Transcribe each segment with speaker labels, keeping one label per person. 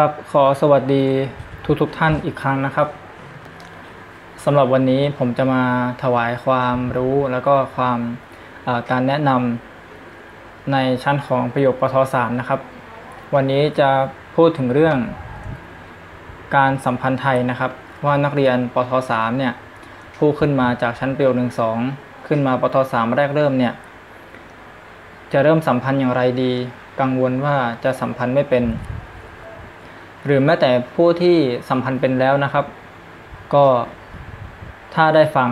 Speaker 1: ครับ ขอสวัสดีทุกทุกๆท่านอีกครั้งนะครับสำหรับวันนี้ผมจะมาถวายความรู้แล้วก็ความการแนะนำในชั้นของประโยคปทสามนะครับ วันนี้จะพูดถึงเรื่องการสัมพันธ์ไทยนะครับ ว่านักเรียนปทสามเนี่ยผู้ขึ้นมาจากชั้นประโยคหนึ่งสองขึ้นมาปทสามแรกเริ่มเนี่ยจะเริ่มสัมพันธ์อย่างไรดี กังวลว่าจะสัมพันธ์ไม่เป็น หรือแม้แต่ผู้ที่สัมพันธ์เป็นแล้วนะครับ ก็ถ้าได้ฟัง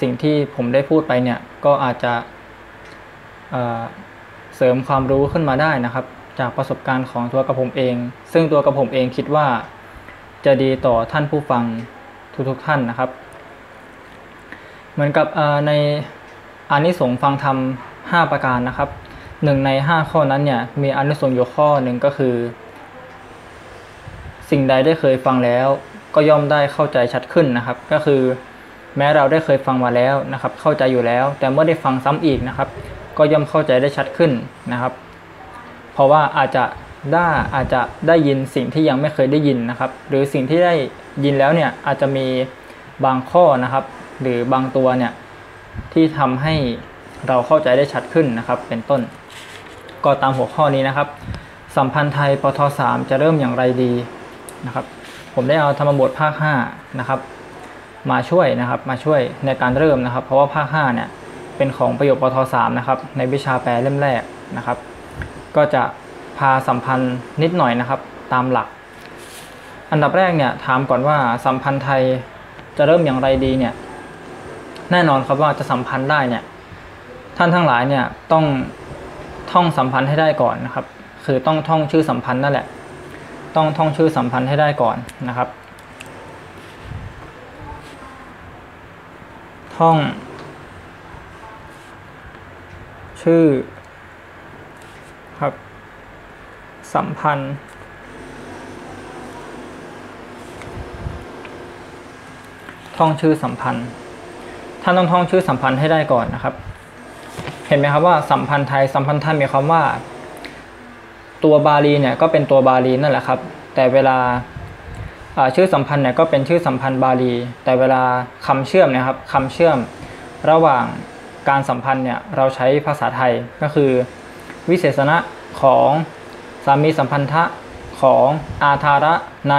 Speaker 1: สิ่งที่ผมได้พูดไปเนี่ยก็อาจจะเสริมความรู้ขึ้นมาได้นะครับ จากประสบการณ์ของตัวกระผมเอง ซึ่งตัวกระผมเองคิดว่าจะดีต่อท่านผู้ฟังทุกๆท่านนะครับ เหมือนกับในอานิสงส์ฟังธรรม 5 ประการนะครับหนึ่งใน 5 ข้อนั้นเนี่ยมีอานิสงส์อยู่ข้อหนึ่งก็คือ สิ่งใดได้เคยฟังแล้ว ก็ย่อมได้เข้าใจชัดขึ้นนะครับ ก็คือแม้เราได้เคยฟังมาแล้วนะครับ เข้าใจอยู่แล้ว แต่เมื่อได้ฟังซ้ำอีกนะครับ ก็ย่อมเข้าใจได้ชัดขึ้นนะครับ เพราะว่าอาจจะได้อาจจะได้ยินสิ่งที่ยังไม่เคยได้ยินนะครับ หรือสิ่งที่ได้ยินแล้วเนี่ยอาจจะมีบางข้อนะครับ หรือบางตัวเนี่ยที่ทำให้เราเข้าใจได้ชัดขึ้นนะครับ เป็นต้น ก็ตามหัวข้อนี้นะครับ สัมพันธ์ไทยปท3จะเริ่มอย่างไรดี นะครับ ผมได้เอาธรรมบทภาค5นะครับ มาช่วยนะครับ มาช่วยในการเริ่มนะครับ เพราะว่าภาค5เนี่ยเป็นของประโยคปท3นะครับ ในวิชาแปลเล่มแรกนะครับ ก็จะพาสัมพันธ์นิดหน่อยนะครับ ตามหลัก อันดับแรกเนี่ยถามก่อนว่าสัมพันธ์ไทยจะเริ่มอย่างไรดีเนี่ย แน่นอนครับว่าจะสัมพันธ์ได้เนี่ยท่านทั้งหลายเนี่ยต้องท่องสัมพันธ์ให้ได้ก่อนนะครับ คือต้องท่องชื่อสัมพันธ์นั่นแหละ ต้องท่องชื่อสัมพันธ์ให้ได้ก่อนนะครับ ท่อง ชื่อครับสัมพันธ์ ท่องชื่อสัมพันธ์ ท่านต้องท่องชื่อสัมพันธ์ให้ได้ก่อนนะครับ เห็นไหมครับว่าสัมพันธ์ไทยสัมพันธ์ไทยมีความว่า ตัวบาลีเนี่ยก็เป็นตัวบาลีนั่นแหละครับ แต่เวลาชื่อสัมพันธ์เนี่ยก็เป็นชื่อสัมพันธ์บาลี แต่เวลาคำเชื่อมนะครับคำเชื่อมระหว่างการสัมพันธ์เนี่ยเราใช้ภาษาไทยก็คือ วิเศษณะของสามีสัมพันธะของอาธาระใน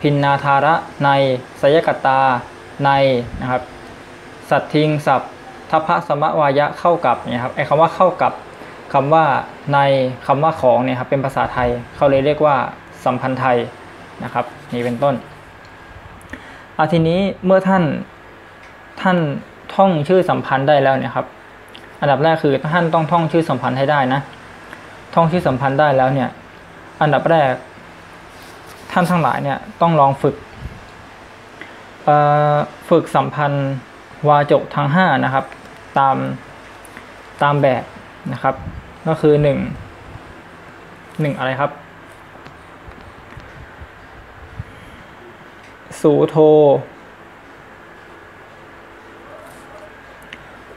Speaker 1: พินนาธาระในสยกตาในนะครับสัตทิงสับทัพพะสมะวายะเข้ากับเนี่ยครับไอ้คำว่าเข้ากับ คำว่าในคำว่าของเนี่ยครับเป็นภาษาไทยเขาเลยเรียกว่าสัมพันธ์ไทยนะครับนี่เป็นต้นอาทีนี้เมื่อท่านท่านท่องชื่อสัมพันธ์ได้แล้วเนี่ยครับอันดับแรกคือท่านต้องท่องชื่อสัมพันธ์ให้ได้นะ ท่องชื่อสัมพันธ์ได้แล้วเนี่ยอันดับแรก ท่านทั้งหลายเนี่ยต้องลองฝึกฝึกสัมพันธ์วาจกทั้งห้านะครับ ตามตามแบบนะครับ ก็คือหนึ่งหนึ่งอะไรครับสูโท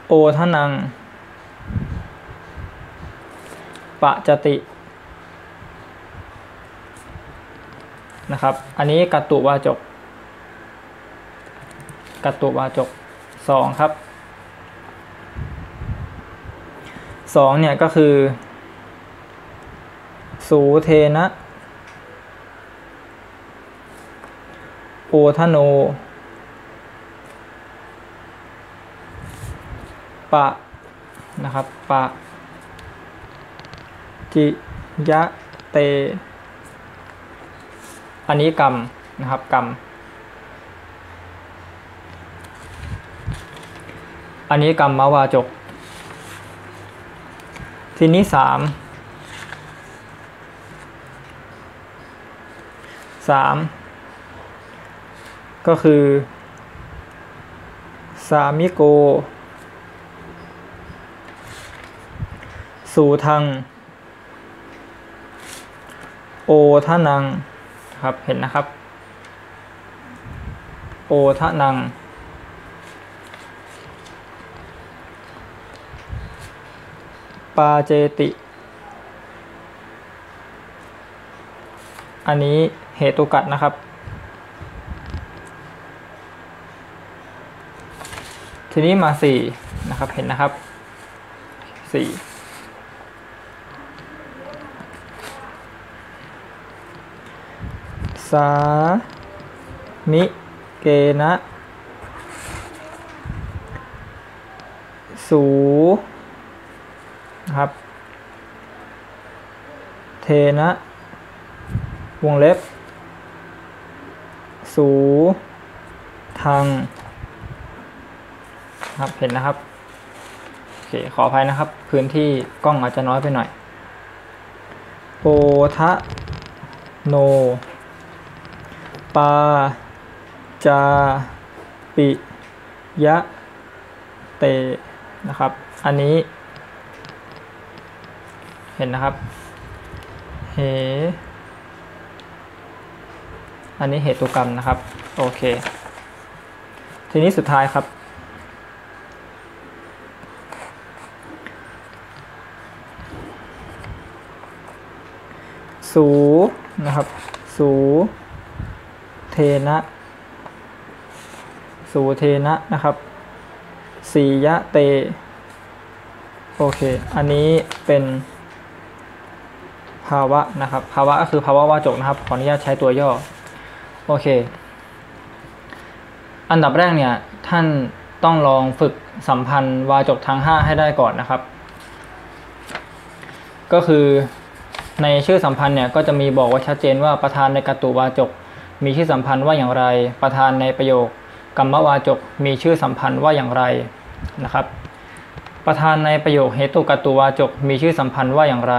Speaker 1: โอทนัง ปะจติ นะครับ อันนี้กัตตุวาจกกัตตุวาจกสองครับ สองเนี่ยก็คือ สูเทนะ โอทโน ปะ นะครับ ปะ จิยะเต อันนี้กรรม นะครับ กรรม อันนี้กรรมมาวาจก ทีนี้สามสามก็คือสามิโก สูทัง โอทนังครับเห็นนะครับ โอทนัง ปาเจติ อันนี้เหตุกัดนะครับ ทีนี้มาสี่นะครับเห็นนะครับสี่สามิเกนะ สู นะครับ เทนะ วงเล็บ สู ทางครับเห็นนะครับ โอเค ขออภัยนะครับ พื้นที่กล้องอาจจะน้อยไปหน่อย โปทะโน ปา จา ปิ ยะ เต นะครับ อันนี้ เห็นนะครับ เห อันนี้เหตุกรรมนะครับ โอเค ทีนี้สุดท้ายครับ สู นะครับ สู เทนะ สูเทนะนะครับ สียะเต โอเค อันนี้เป็น ภาวะนะครับ ภาวะก็คือภาวะวาจกนะครับ ขออนุญาตใช้ตัวย่อ โอเค อันดับแรกเนี่ย ท่านต้องลองฝึกสัมพันธ์วาจกทั้ง 5 ให้ได้ก่อนนะครับ ก็คือในชื่อสัมพันธ์เนี่ยก็จะมีบอกไว้ชัดเจนว่าประธานในกตุวาจก มีชื่อสัมพันธ์ว่าอย่างไร ประธานในประโยคกรรมวาจกมีชื่อสัมพันธ์ว่าอย่างไรนะครับ ประธานในประโยคเหตุกตุวาจกมีชื่อสัมพันธ์ว่าอย่างไร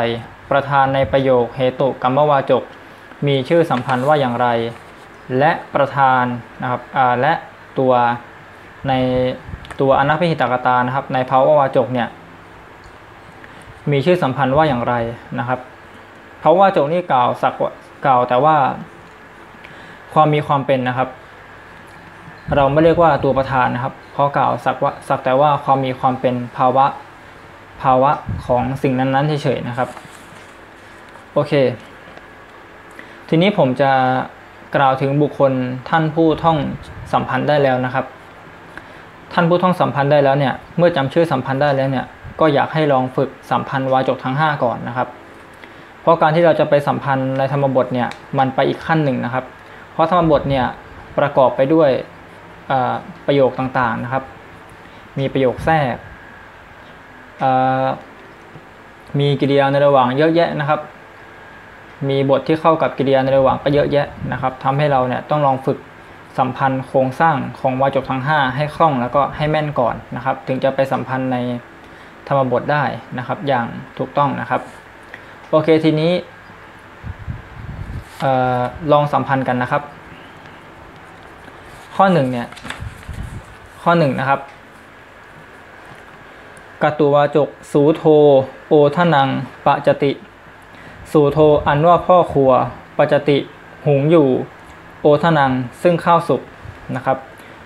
Speaker 1: ประธานในประโยคเหตุกรรมวาจก มีชื่อสัมพันธ์ว่าอย่างไร และประธานนะครับและตัวในตัวอนัพิหิตกตานะครับ ในภาวะวาจกเนี่ยมีชื่อสัมพันธ์ว่าอย่างไรนะครับภาวะวาจกนี่กล่าวสักกล่าวแต่ว่า ความมีความเป็นนะครับ เราไม่เรียกว่าตัวประธานนะครับเพราะกล่าวสักว่าสักแต่ว่าความมีความเป็นภาวะภาวะของสิ่งนั้นๆเฉยๆนะครับ โอเค ทีนี้ผมจะกล่าวถึงบุคคลท่านผู้ท่องสัมพันธ์ได้แล้วนะครับ ท่านผู้ท่องสัมพันธ์ได้แล้วเนี่ย เมื่อจำชื่อสัมพันธ์ได้แล้วเนี่ย ก็อยากให้ลองฝึกสัมพันธ์วาจกทั้ง 5 ก่อนนะครับ เพราะการที่เราจะไปสัมพันธ์ในธรรมบทเนี่ย มันไปอีกขั้นหนึ่งนะครับ เพราะธรรมบทเนี่ยประกอบไปด้วยประโยคต่างๆนะครับ มีประโยคแทรกมีกิริยาในระหว่างเยอะแยะนะครับ มีบทที่เข้ากับกิริยาในระหว่างก็เยอะแยะนะครับทำให้เราเนี่ยต้องลองฝึกสัมพันธ์โครงสร้างของวาจกทั้ง 5 ให้คล่องแล้วก็ให้แม่นก่อนนะครับ ถึงจะไปสัมพันธ์ในธรรมบทได้นะครับ อย่างถูกต้องนะครับ โอเคทีนี้ลองสัมพันธ์กันนะครับ ข้อหนึ่งเนี่ยข้อหนึ่งนะครับกตุวาจกสูโท โอทนังปะจติ สู่โทอันว่าพ่อครัวปจติหุงอยู่ โอทนังซึ่งข้าวสุกนะครับ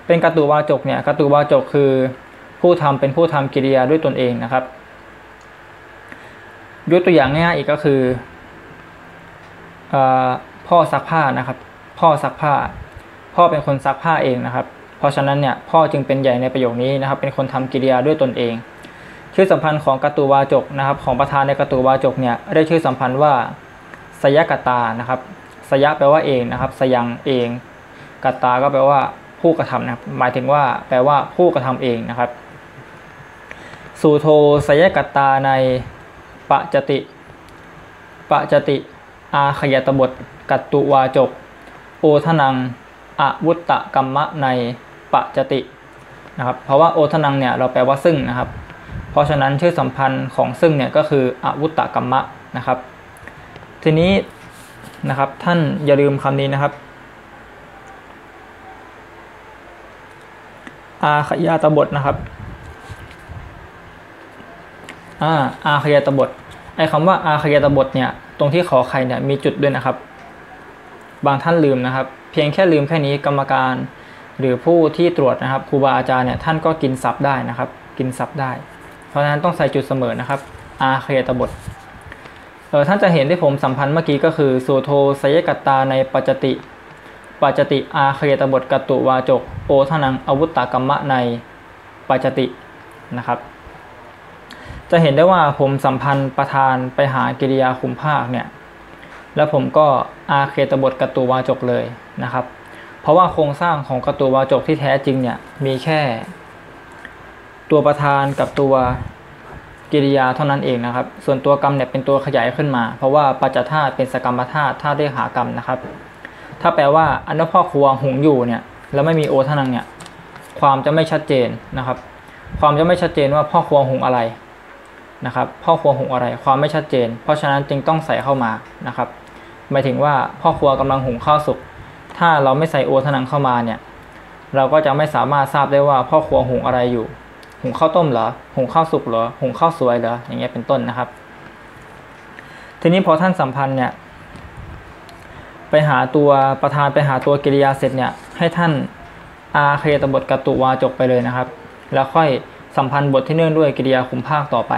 Speaker 1: เป็นกตุวาจกเนี่ยกตุวาจกคือ ผู้ทำเป็นผู้ทำกิริยาด้วยตนเองนะครับ ยกตัวอย่างง่ายๆอีกก็คืออพ่อซักผ้านะครับ พ่อซักผ้า พ่อเป็นคนซักผ้าเองนะครับ เพราะฉะนั้นเนี่ยพ่อจึงเป็นใหญ่ในประโยคนี้นะครับ เป็นคนทำกิริยาด้วยตนเอง ชื่อสัมพันธ์ของกตุวาจกนะครับ ของประธานในกตุวาจกเนี่ยได้ชื่อสัมพันธ์ว่าสยกตานะครับสยะแปลว่าเองนะครับ สยังเองกตาก็แปลว่าผู้กระทำนะครับหมายถึงว่าแปลว่าผู้กระทำเองนะครับสูโทสยกตาในปะจติปะจติอาขยตบทกัตตุวาจกโอทนังอวุตตะกรรมะในปะจตินะครับ เพราะว่าโอทนังเนี่ยเราแปลว่าซึ่งนะครับ เพราะฉะนั้นชื่อสัมพันธ์ของซึ่งเนี่ยก็คืออวุตตะกรรมะนะครับ ทีนี้นะครับท่านอย่าลืมคำนี้นะครับอาขยาตบทนะครับอาอาขยาตบทไอ้คำว่าอาขยาตบทเนี่ยตรงที่ขอไข่เนี่ยมีจุดด้วยนะครับ บางท่านลืมนะครับ เพียงแค่ลืมแค่นี้กรรมการหรือผู้ที่ตรวจนะครับครูบาอาจารย์เนี่ยท่านก็กินซับได้นะครับ กินซับได้ เพราะฉะนั้นต้องใส่จุดเสมอนะครับ อาขยตบทเออท่านจะเห็นที่ผมสัมพันธ์เมื่อกี้ก็คือสุโทสยกตาในปัจจติ ปัจจติอาเคตบทกตุวาจก โอทนังอวุตตากรรมะในปัจจตินะครับ จะเห็นได้ว่าผมสัมพันธ์ประธานไปหากิริยาคุมภาคเนี่ยแล้วผมก็อาเคตบทกตุวาจกเลยนะครับ เพราะว่าโครงสร้างของกตุวาจกที่แท้จริงเนี่ยมีแค่ ตัวประธานกับตัวกิริยาเท่านั้นเองนะครับ ส่วนตัวกรรมเนี่ยเป็นตัวขยายขึ้นมา เพราะว่าปัจจธาตุเป็นสกรรมธาตุธาตุเรียกหากรรมนะครับ ถ้าแปลว่าอันนั้พ่อครัวหุงอยู่เนี่ยแล้วไม่มีโอทนังเนี่ยความจะไม่ชัดเจนนะครับ ความจะไม่ชัดเจนว่าพ่อครัวหุงอะไรนะครับ พ่อครัวหุงอะไร ความไม่ชัดเจน เพราะฉะนั้นจึงต้องใส่เข้ามานะครับหมายถึงว่าพ่อครัวกำลังหุงข้าวสุกถ้าเราไม่ใส่โอทนังเข้ามาเนี่ยเราก็จะไม่สามารถทราบได้ว่าพ่อครัวหุงอะไรอยู่ หุงข้าวต้มเหรอ หุงข้าวสุกเหรอ หุงข้าวสวยเหรอ อย่างเงี้ยเป็นต้นนะครับ ทีนี้พอท่านสัมพันธ์เนี่ย ไปหาตัวประธานไปหาตัวกิริยาเสร็จเนี่ย ให้ท่านอาเคตบทกตุวาจกไปเลยนะครับ แล้วค่อยสัมพันธ์บทที่เนื่องด้วยกิริยาคุมภาคต่อไป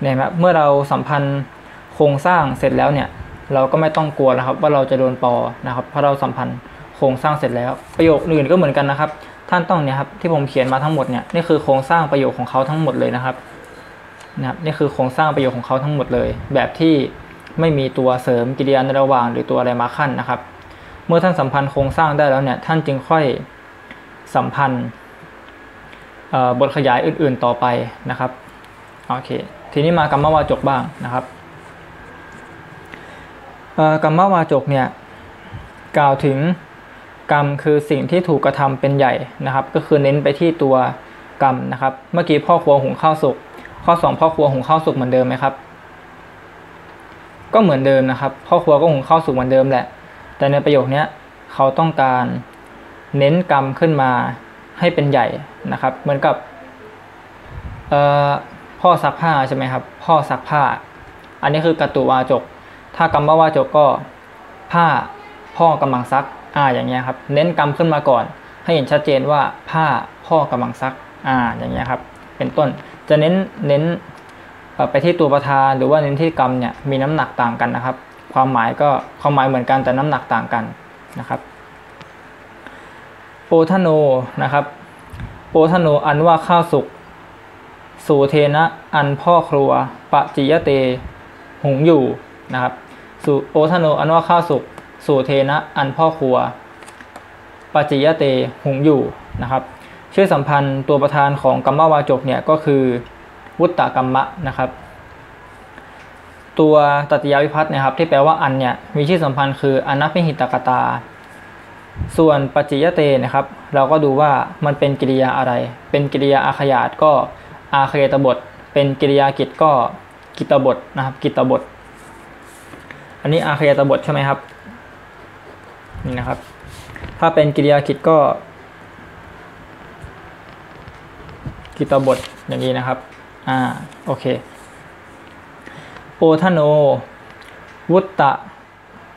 Speaker 1: เนี่ยครับเมื่อเราสัมพันธ์โครงสร้างเสร็จแล้วเนี่ย เราก็ไม่ต้องกลัวแล้วครับ ว่าเราจะโดนปอนะครับเพราะเราสัมพันธ์ โครงสร้างเสร็จแล้ว ประโยคอื่นก็เหมือนกันนะครับ ท่านต้องเนี่ยครับที่ผมเขียนมาทั้งหมดเนี่ยนี่คือโครงสร้างประโยคของเขาทั้งหมดเลยนะครับนะครับนี่คือโครงสร้างประโยคของเขาทั้งหมดเลย แบบที่ไม่มีตัวเสริมกิริยาในระหว่าง หรือตัวอะไรมาขั้นนะครับ เมื่อท่านสัมพันธ์โครงสร้างได้แล้วเนี่ยท่านจึงค่อยสัมพันธ์บทขยายอื่นๆต่อไปนะครับโอเคทีนี้มากรรมวาจกบ้างนะครับกรรมวาจกเนี่ยกล่าวถึง กรรมคือสิ่งที่ถูกกระทำเป็นใหญ่นะครับ ก็คือเน้นไปที่ตัวกรรมนะครับ เมื่อกี้พ่อครัวหุงข้าวสุก ข้อ 2 พ่อครัวหุงข้าวสุกเหมือนเดิมไหมครับ ก็เหมือนเดิมนะครับ พ่อครัวก็หุงข้าวสุกเหมือนเดิมแหละ แต่ในประโยคนี้เขาต้องการเน้นกรรมขึ้นมาให้เป็นใหญ่นะครับ เหมือนกับพ่อซักผ้าใช่ไหมครับ พ่อซักผ้า อันนี้คือกตุวาจก ถ้ากรรมวาจกก็ผ้าพ่อกำลังซัก อ่าอย่างเงี้ยครับเน้นกรรมขึ้นมาก่อน ให้เห็นชัดเจนว่าผ้าพ่อกำลังซักอ่าอย่างเงี้ยครับเป็นต้นจะเน้นเน้นไปที่ตัวประธานหรือว่าเน้นที่กรรมเนี่ยมีน้ำหนักต่างกันนะครับ ความหมายก็ความหมายเหมือนกันแต่น้ำหนักต่างกันนะครับโปทโนนะครับโปทโนอันว่าข้าวสุกสูเทนะอันพ่อครัวปะจิยะเต หุงอยู่นะครับสูโอทโนอันว่าข้าวสุก สูเทนะอันพ่อครัวปจิยเตหุงอยู่นะครับ ชื่อสัมพันธ์ตัวประธานของกรรมวาจกเนี่ยก็คือวุตตะกรรมะนะครับ ตัวตัติยาวิพัฒน์นะครับ ที่แปลว่าอันเนี่ยมีชื่อสัมพันธ์คืออนัพิหิตกตา ส่วนปัจจิยเตนะครับ เราก็ดูว่ามันเป็นกิริยาอะไร เป็นกิริยาอาขยาตก็อาเคตบท เป็นกิริยากิจก็กิตบทนะครับ กิตบท อันนี้อาเคตบทใช่ไหมครับ นี่นะครับ ถ้าเป็นกิริยากิจก็กิตบทอย่างนี้นะครับ อ่า โอเค โอทโน วุตตะ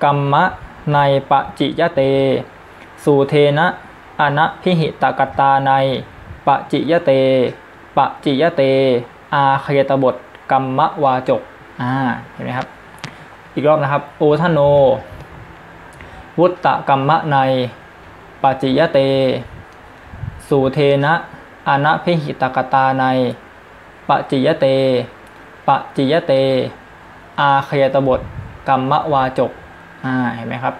Speaker 1: กรรมะในปะจิยะเต สูเทนะอนะพิหิตกตาในปะจิยะเต ปะจิยะเต อาเคตบทกรรมะวาจก อ่า เห็นไหมครับ อีกรอบนะครับ โอทโน วุตตะกรรมะในปจิยเต สูเทนะอนะพิหิตกตาในปจิยเตปจิยเต อาขยตบทกรรมวาจกอ่าเห็นไหมครับ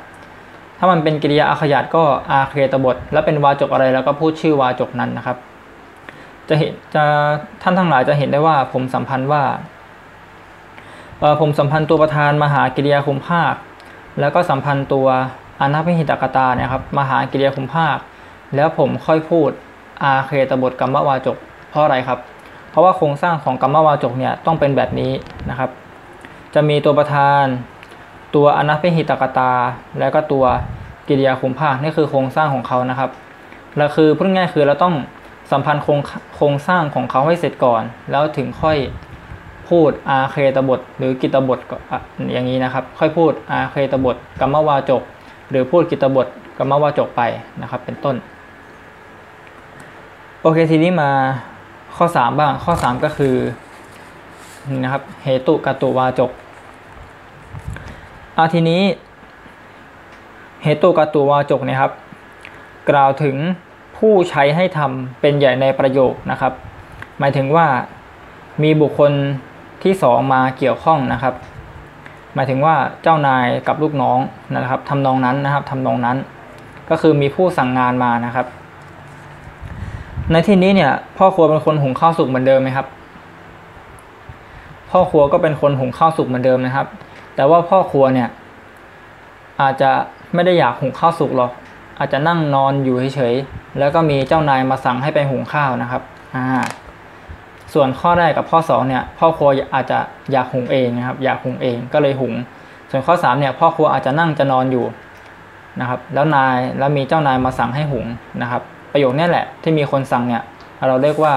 Speaker 1: ถ้ามันเป็นกิริยาอาขยัตก็อาเคตบท แล้วเป็นวาจกอะไรแล้วก็พูดชื่อวาจกนั้นนะครับ จะเห็นจะท่านทั้งหลายจะเห็นได้ว่าผมสัมพันธ์ว่าผมสัมพันธ์ตัวประธานมหากิริยาคุมภาค แล้วก็สัมพันธ์ตัว อนาพิหิตกตาเนี่ยครับมหากิริยาคุมภาค แล้วผมค่อยพูดอาเคตบทกรรมวาจก เพราะอะไรครับ เพราะว่าโครงสร้างของกรรมวาจกเนี่ยต้องเป็นแบบนี้นะครับ จะมีตัวประธาน ตัวอนัพิหิตกตา แล้วก็ตัวกิริยาคุมภาคนี่คือโครงสร้างของเขานะครับแล้วคือพูดง่ายคือเราต้องสัมพันธ์โครงโครงสร้างของเขาให้เสร็จก่อน แล้วถึงค่อยพูดอาเคตบท หรือกิตบทอย่างนี้นะครับ ค่อยพูดอาเคตบทกรรมวาจก หรือพูดกิตบทกรรมวาจกไปนะครับเป็นต้น โอเคทีนี้มาข้อ 3 บ้างข้อ 3 ก็คือนะครับเหตุกตุวาจกอาทีนี้เหตุกตุวาจกเนี่ยครับ กล่าวถึงผู้ใช้ให้ทำเป็นใหญ่ในประโยคนะครับ หมายถึงว่ามีบุคคลที่สองมาเกี่ยวข้องนะครับ หมายถึงว่าเจ้านายกับลูกน้องนะครับทำนองนั้นนะครับทำนองนั้น ก็คือมีผู้สั่งงานมานะครับ ในที่นี้เนี่ยพ่อครัวเป็นคนหุงข้าวสุกเหมือนเดิมไหมครับ พ่อครัวก็เป็นคนหุงข้าวสุกเหมือนเดิมนะครับ แต่ว่าพ่อครัวเนี่ยอาจจะไม่ได้อยากหุงข้าวสุกหรอก อาจจะนั่งนอนอยู่เฉยๆแล้วก็มีเจ้านายมาสั่งให้ไปหุงข้าวนะครับอ่า ส่วนข้อแรกกับข้อ2เนี่ยพ่อครัวอาจจะอยากหุงเองนะครับ อยากหุงเองก็เลยหุง ส่วนข้อ3เนี่ยพ่อครัวอาจจะนั่งจะนอนอยู่นะครับแล้วนายแล้วมีเจ้านายมาสั่งให้หุงนะครับ ประโยคนี้แหละที่มีคนสั่งเนี่ยเราเรียกว่า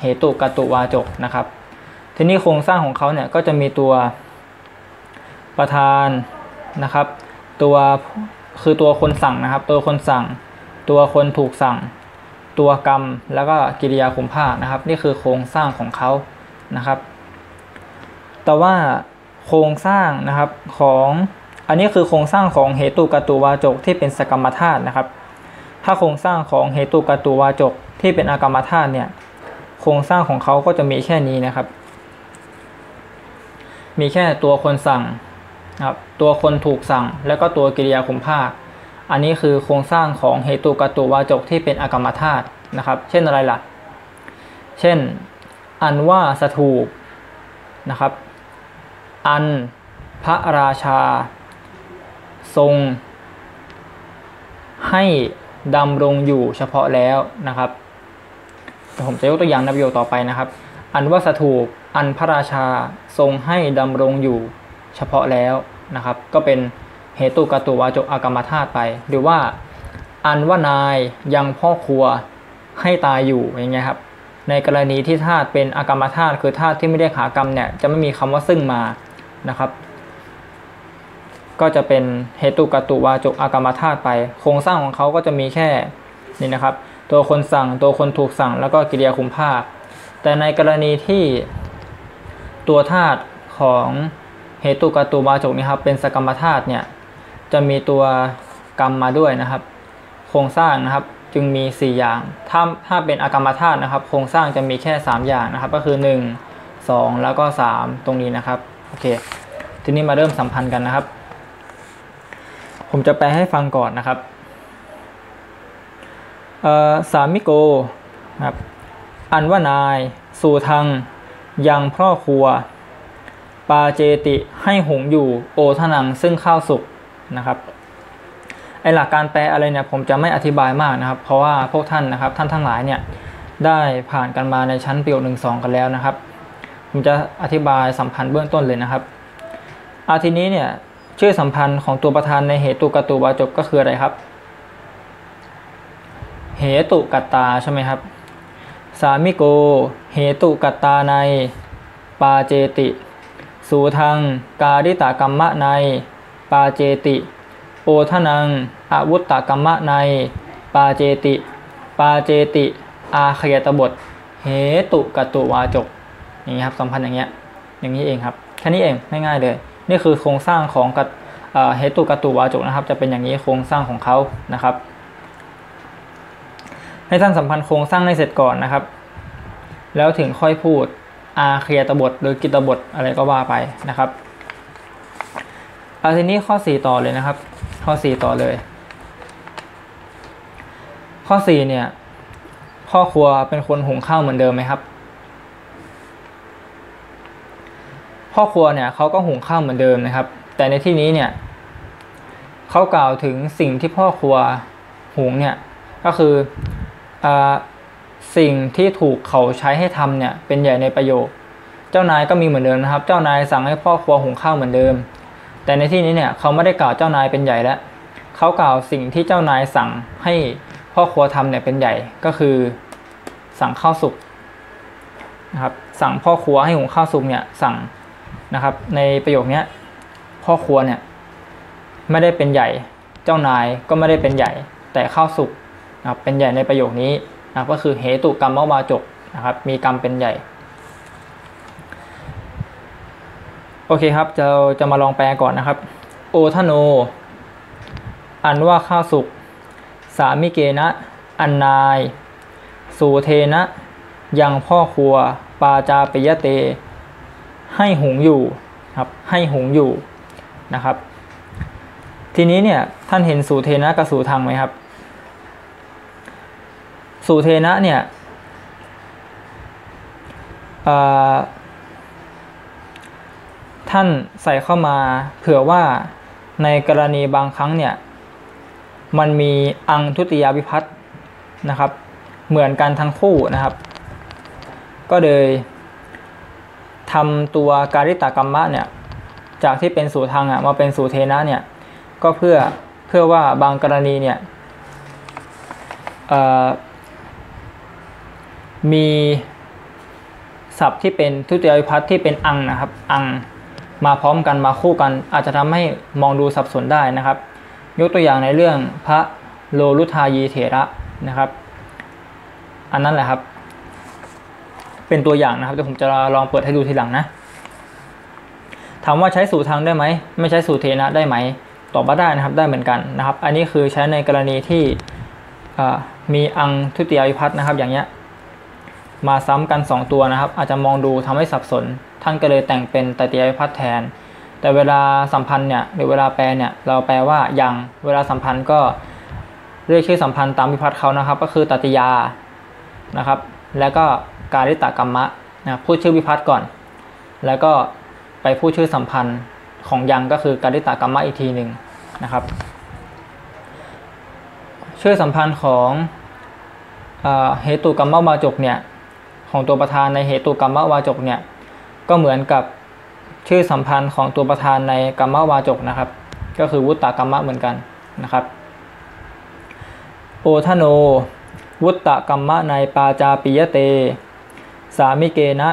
Speaker 1: เหตุกตุวาจกนะครับ ทีนี้โครงสร้างของเขาเนี่ยก็จะมีตัวประธานนะครับ ตัวคือตัวคนสั่งนะครับ ตัวคนสั่ง ตัวคนถูกสั่ง ตัวกรรมแล้วก็กิริยาคุมภาคนะครับ นี่คือโครงสร้างของเขานะครับ แต่ว่าโครงสร้างนะครับของอันนี้คือโครงสร้างของเหตุกตุวาจกที่เป็นสกรรมธาตุนะครับ ถ้าโครงสร้างของเหตุกตุวาจกที่เป็นอากรรมธาตุเนี่ยโครงสร้างของเขาก็จะมีแค่นี้นะครับ มีแค่ตัวคนสั่งครับตัวคนถูกสั่ง แล้วก็ตัวกิริยาคุมภาค อันนี้คือโครงสร้างของเหตุกตุวาจกที่เป็นอกรรมธาตุนะครับ เช่นอะไรล่ะ เช่น อันว่าสถูปนะครับ อันพระราชา ทรง ให้ดำรงอยู่เฉพาะแล้วนะครับผมจะยกตัวอย่างในประโยคต่อไปนะครับ อันว่าสถูปอันพระราชาทรงให้ดำรงอยู่เฉพาะแล้วนะครับ ก็เป็น เหตุกตุวาจกอากรรมธาตุไป หรือว่าอันว่านายยังพ่อครัวให้ตายอยู่อย่างเงี้ยครับ ในกรณีที่ธาตุเป็นอากรรมธาตุคือธาตุที่ไม่ได้ขากรรมเนี่ยจะไม่มีคำว่าซึ่งมานะครับ ก็จะเป็นเหตุกตุวาจกอากรรมธาตุไป โครงสร้างของเขาก็จะมีแค่นี่นะครับ ตัวคนสั่งตัวคนถูกสั่ง แล้วก็กิริยาคุมภาค แต่ในกรณีที่ตัวธาตุของเหตุกตุวาจกนี่ครับเป็นสกรรมธาตุเนี่ย จะมีตัวกรรมมาด้วยนะครับ โครงสร้างนะครับจึงมี 4 อย่าง ถ้าถ้าเป็นอากรรมธาตุนะครับ โครงสร้างจะมีแค่ 3 อย่างนะครับ ก็คือ 1 2 แล้วก็ 3 ตรงนี้นะครับ โอเค ทีนี้มาเริ่มสัมพันธ์กันนะครับ ผมจะแปลให้ฟังก่อนนะครับสามิโกครับ อันว่านาย สู่ทางยังพ่อครัว ปาเจติให้หงอยู่ โอทนังซึ่งข้าวสุก นะครับไอหลักการแปลอะไรเนี่ยผมจะไม่อธิบายมากนะครับ เพราะว่าพวกท่านนะครับท่านทั้งหลายเนี่ยได้ผ่านกันมาในชั้นประโยคหนึ่งสองกันแล้วนะครับ ผมจะอธิบายสัมพันธ์เบื้องต้นเลยนะครับอาทีนี้เนี่ยชื่อสัมพันธ์ของตัวประธานในเหตุกตุวาจกก็คืออะไรครับ เหตุกัตตาใช่ไหมครับ สามิโก เหตุกัตตาในปาเจติ สูทัง การิตากรรมะใน ปาเจติ โอทนังอาวุตตกรรมะใน ปาเจติ ปาเจติ อาขยตบท เหตุกตุวาจกอย่างนี้ครับสัมพันธ์อย่างเงี้ยอย่างนี้เองครับแค่นี้เองง่ายๆเลย นี่คือโครงสร้างของเหตุกตุวาจกนะครับ จะเป็นอย่างนี้โครงสร้างของเขานะครับ ให้ท่านสัมพันธ์โครงสร้างให้เสร็จก่อนนะครับ แล้วถึงค่อยพูดอาเคลียตบทหรือกิตบทอะไรก็ว่าไปนะครับ เอาทีนี้ข้อ 4 ต่อเลยนะครับ ข้อ 4 ต่อเลย ข้อ 4 เนี่ยพ่อครัวเป็นคนหุงข้าวเหมือนเดิมไหมครับ พ่อครัวเนี่ยเขาก็หุงข้าวเหมือนเดิมนะครับ แต่ในที่นี้เนี่ยเขากล่าวถึงสิ่งที่พ่อครัวหุงเนี่ยก็คืออสิ่งที่ถูกเขาใช้ให้ทำเนี่ยเป็นใหญ่ในประโยค เจ้านายก็มีเหมือนเดิมนะครับ เจ้านายสั่งให้พ่อครัวหุงข้าวเหมือนเดิม แต่ในที่นี้เนี่ยเขาไม่ได้กล่าวเจ้านายเป็นใหญ่แล้วเขากล่าวสิ่งที่เจ้านายสั่งให้พ่อครัวทำเนี่ยเป็นใหญ่ก็คือสั่งข้าวสุกนะครับสั่งพ่อครัวให้หุงข้าวสุกเนี่ยสั่งนะครับในประโยคนี้พ่อครัวเนี่ยไม่ได้เป็นใหญ่เจ้านายก็ไม่ได้เป็นใหญ่ แต่ข้าวสุกนะครับเป็นใหญ่ในประโยคนี้นะก็คือเหตุกรรมวาจกนะครับมีกรรมเป็นใหญ่ โอเคครับจะจะมาลองแปลก่อนนะครับ โอทโน อันว่าข้าวสุก สามิเกนะ อันนาย สูเทนะ ยังพ่อครัว ปาจาปิยเต ให้หุงอยู่ครับ ให้หุงอยู่นะครับ ทีนี้เนี่ยท่านเห็นสูเทนะกับสูทางไหมครับ สูเทนะเนี่ย ท่านใส่เข้ามาเผื่อว่าในกรณีบางครั้งเนี่ยมันมีอังทุติยาวิพัตนะครับ เหมือนกันทั้งคู่นะครับ ก็เลยทำตัวการิตากรรมะเนี่ยจากที่เป็นสูทางอะมาเป็นสูเทนะเนี่ยก็เพื่อเพื่อว่าบางกรณีเนี่ยมีศัพท์ที่เป็นทุติยวิพัตที่เป็นอังนะครับ อัง มาพร้อมกันมาคู่กัน อาจจะทำให้มองดูสับสนได้นะครับ ยกตัวอย่างในเรื่องพระโลลุทายีเถระนะครับ อันนั้นแหละครับ เป็นตัวอย่างนะครับเดี๋ยวผมจะลองเปิดให้ดูทีหลังนะถามว่าใช้สูตรทางได้ไหมไม่ใช้สูตรเทนะได้ไหมตอบว่าได้นะครับได้เหมือนกันนะครับ อันนี้คือใช้ในกรณีที่มีอังทุติยวิพัตนะครับอย่างเงี้ยมาซ้ำกัน 2 ตัวนะครับ อาจจะมองดูทำให้สับสน ท่านก็เลยแต่งเป็นตติยวิพัตแทน แต่เวลาสัมพันธ์เนี่ยหรือเวลาแปลเนี่ยเราแปลว่ายังเวลาสัมพันธ์ก็เรียกชื่อสัมพันธ์ตามวิพัตเขานะครับ ก็คือตติยานะครับ แล้วก็การิตากรรมะนะพูดชื่อวิพัตก่อน แล้วก็ไปพูดชื่อสัมพันธ์ของยังก็คือการิตากรรมะอีกทีหนึ่งนะครับชื่อสัมพันธ์ของเหตุกรรมวาจกเนี่ยของตัวประธานในเหตุกรรมวาจกเนี่ย ก็เหมือนกับชื่อสัมพันธ์ของตัวประธานในกรรมวาจกนะครับ ก็คือวุตตกรรมะเหมือนกันนะครับโอทโน วุตตะกรรมะในปาจาปิยเต สามิเกนะ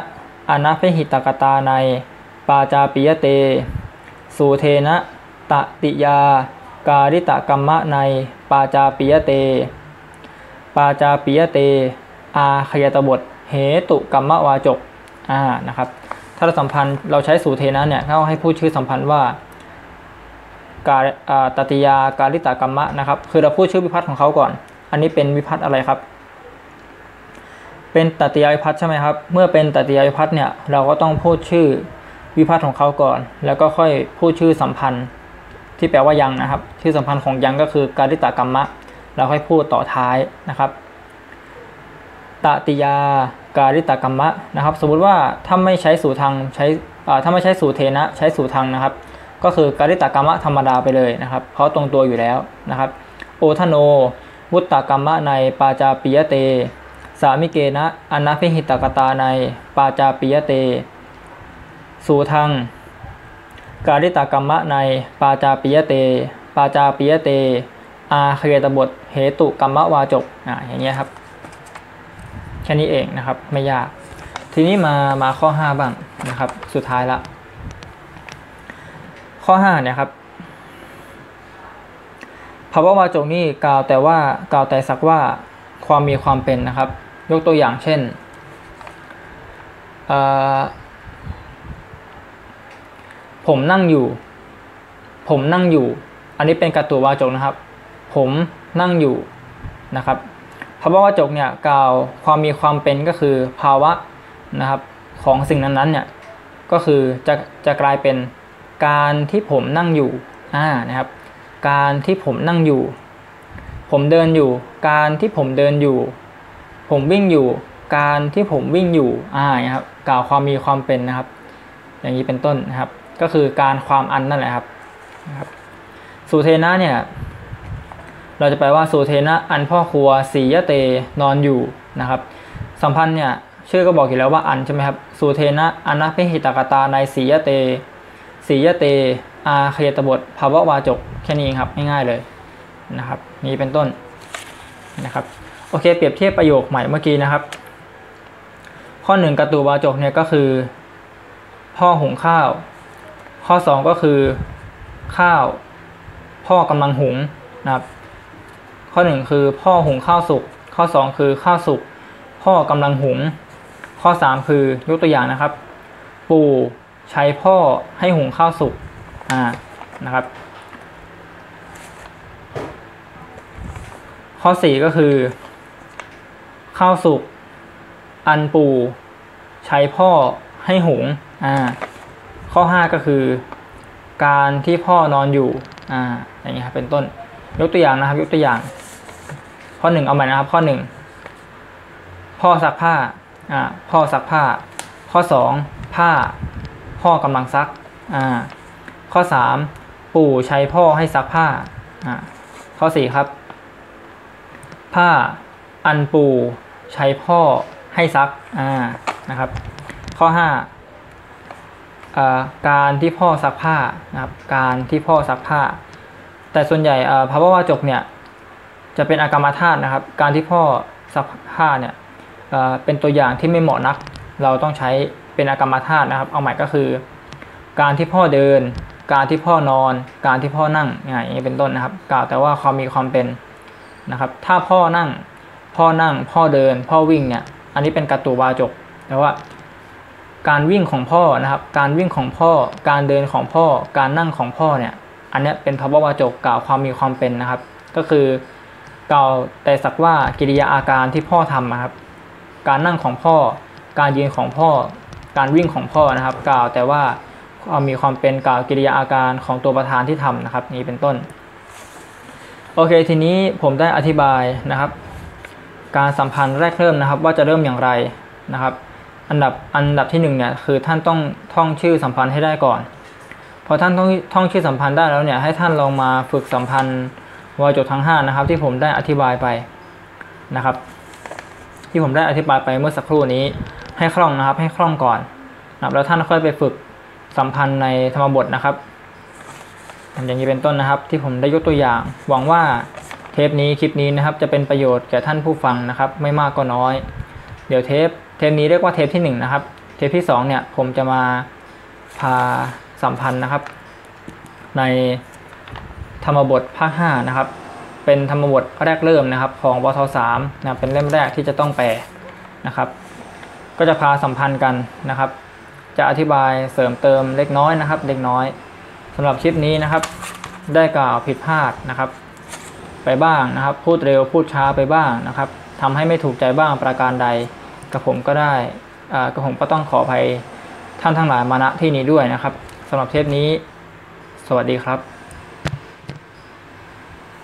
Speaker 1: อนัพหิตกตาในปาจาปิยเต สูเทนะตติยา การิตะกรรมะในปาจาปิยเต ปาจาปิยเต อาขยตบทเหตุกรรมวาจกอ่านะครับ ถ้าเราสัมพันธ์เราใช้สูตรเทนะเนี่ยเขาให้พูดชื่อสัมพันธ์ว่าการตติยาการิตกรรมะนะครับ คือเราพูดชื่อวิพัฒน์ของเขาก่อน อันนี้เป็นวิพัฒน์อะไรครับ เป็นตติยาวิพัฒน์ใช่ไหมครับ เมื่อเป็นตติยาวิพัฒน์เนี่ยเราก็ต้องพูดชื่อวิพัฒน์ของเขาก่อน แล้วก็ค่อยพูดชื่อสัมพันธ์ ที่แปลว่ายังนะครับ ชื่อสัมพันธ์ของยังก็คือการิตกรรมะ เราค่อยพูดต่อท้ายนะครับ ตติยาการิตกรรมะนะครับ สมมุติว่าถ้าไม่ใช้สูทางใช้ถ้าไม่ใช้สูเทนะ ใช้สูทางนะครับ ก็คือการิตกรรมะธรรมดาไปเลยนะครับเพราะตรงตัวอยู่แล้วนะครับ โอทโน วุตตกรรมะในปาจาปิยเต สามิเกนะอนาพิหิตกตาในปาจาปิยเต สูทางการิตกรรมะในปาจาปิยเต ปาจาปิยเต อาเคตบทเหตุกรรมะวาจกอ่าอย่างเงี้ยครับ ค่นี้เองนะครับ ไม่ยาก ทีนี้มามาข้อ 5 บ้างนะครับ สุดท้ายละ ข้อ5เนี่ยครับภาวะวาจกนี่กล่าวแต่ว่ากล่าวแต่สักว่าความมีความเป็นนะครับ ยกตัวอย่างเช่นผมนั่งอยู่ ผมนั่งอยู่ อันนี้เป็นกัตตัววาจกนะครับ ผมนั่งอยู่นะครับ ภาวะวจกเนี่ยกล่าวความมีความเป็นก็คือภาวะนะครับของสิ่งนั้นๆเนี่ยก็คือจะจะกลายเป็นการที่ผมนั่งอยู่อ่านะครับ การที่ผมนั่งอยู่ ผมเดินอยู่ การที่ผมเดินอยู่ ผมวิ่งอยู่ การที่ผมวิ่งอยู่อ่านะครับกล่าวความมีความเป็นนะครับ อย่างนี้เป็นต้นนะครับ ก็คือการความอันนั่นแหละครับนะครับสุเทนะเนี่ย เราจะแปลว่าสูเทนะอันพ่อครัวสียะเตนอนอยู่นะครับสัมพันธ์เนี่ยชื่อก็บอกอยู่แล้วว่าอันใช่ไหมครับสูเทนะอันนะพิหิตกตาในสียะเตสียะเต อาเคตบทภาวะวาจกแค่นี้ครับง่ายๆเลยนะครับนี้เป็นต้นนะครับโอเค เปรียบเทียบประโยคใหม่เมื่อกี้นะครับ ข้อหนึ่งกตูวาจกเนี่ยก็คือ พ่อหุงข้าว ข้อสองก็คือ ข้าว พ่อกำลังหุงนะครับ ข้อหนึ่งคือพ่อหุงข้าวสุก ข้อสองคือข้าวสุก พ่อกำลังหุง ข้อสามคือยกตัวอย่างนะครับ ปู่ใช้พ่อให้หุงข้าวสุกอ่านะครับ ข้อ 4 ก็คือ ข้าวสุก อันปูใช้พ่อให้หุงอ่าข้อ 5 ก็คือ การที่พ่อนอนอยู่อ่าอย่างนี้ครับเป็นต้นยกตัวอย่างนะครับ ยกตัวอย่าง ข้อหนึ่งเอาใหม่นะครับ ข้อหนึ่งพ่อซักผ้าอ่าพ่อซักผ้า ข้อสองผ้า พ่อกำลังซักอ่าข้อสามปู่ใช้พ่อให้ซักผ้าอ่าข้อสี่ครับ ผ้าอันปู่ใช้พ่อให้ซักอ่านะครับ ข้อห้าอ่าการที่พ่อซักผ้านะครับ การที่พ่อซักผ้า แต่ส่วนใหญ่อ่าภาวะวาจกเนี่ย จะเป็นอากรรมธาตุนะครับ การที่พ่อซักผ้าเนี่ยเป็นตัวอย่างที่ไม่เหมาะนัก เราต้องใช้เป็นอากรรมธาตุนะครับ เอาใหม่ก็คือ การที่พ่อเดิน การที่พ่อนอน การที่พ่อนั่งอย่างนี้เป็นต้นนะครับ กล่าวแต่ว่าความมีความเป็นนะครับ ถ้าพ่อนั่ง พ่อนั่ง พ่อเดิน พ่อวิ่งเนี่ย อันนี้เป็นกัตตุวาจก แต่ว่า การวิ่งของพ่อนะครับ การวิ่งของพ่อ การเดินของพ่อ การนั่งของพ่อเนี่ย อันนี้เป็นภาวะวาจกกล่าวความมีความเป็นนะครับ ก็คือ กล่าวแต่สักว่ากิริยาอาการที่พ่อทำนะครับ การนั่งของพ่อ การยืนของพ่อ การวิ่งของพ่อนะครับ กล่าวแต่ว่าามีความเป็นกล่าวกิริยาอาการของตัวประธานที่ทำนะครับ นี้เป็นต้น โอเค ทีนี้ผมได้อธิบายนะครับ การสัมพันธ์แรกเริ่มนะครับ ว่าจะเริ่มอย่างไรนะครับ อันดับอันดับที่หนึ่งเนี่ยคือท่านต้องท่องชื่อสัมพันธ์ให้ได้ก่อนพอท่านท่องท่องชื่อสัมพันธ์ได้แล้วเนี่ยให้ท่านลองมาฝึกสัมพันธ์ วาจกทั้ง 5 นะครับ ที่ผมได้อธิบายไปนะครับ ที่ผมได้อธิบายไปเมื่อสักครู่นี้ ให้คล่องนะครับ ให้คล่องก่อนนะครับแล้วท่านค่อยไปฝึกสัมพันธ์ในธรรมบทนะครับอย่างนี้เป็นต้นนะครับ ที่ผมได้ยกตัวอย่าง หวังว่าเทปนี้คลิปนี้นะครับ จะเป็นประโยชน์แก่ท่านผู้ฟังนะครับ ไม่มากก็น้อย เดี๋ยวเทปเทปนี้เรียกว่าเทปที่1นะครับ เทปที่2เนี่ยผมจะมาพาสัมพันธ์นะครับ ใน ธรรมบทภาค5นะครับ เป็นธรรมบทแรกเริ่มนะครับ ของวท3นะเป็นเล่มแรกที่จะต้องแปลนะครับ ก็จะพาสัมพันธ์กันนะครับ จะอธิบายเสริมเติมเล็กน้อยนะครับ เล็กน้อยสำหรับคลิปนี้นะครับ ได้กล่าวผิดพลาดนะครับ ไปบ้างนะครับ พูดเร็วพูดช้าไปบ้างนะครับทำให้ไม่ถูกใจบ้างประการใดกับผมก็ได้อ่ากับผมก็ต้องขออภัยท่านทั้งหลายมาณที่นี้ด้วยนะครับสำหรับเทปนี้ สวัสดีครับ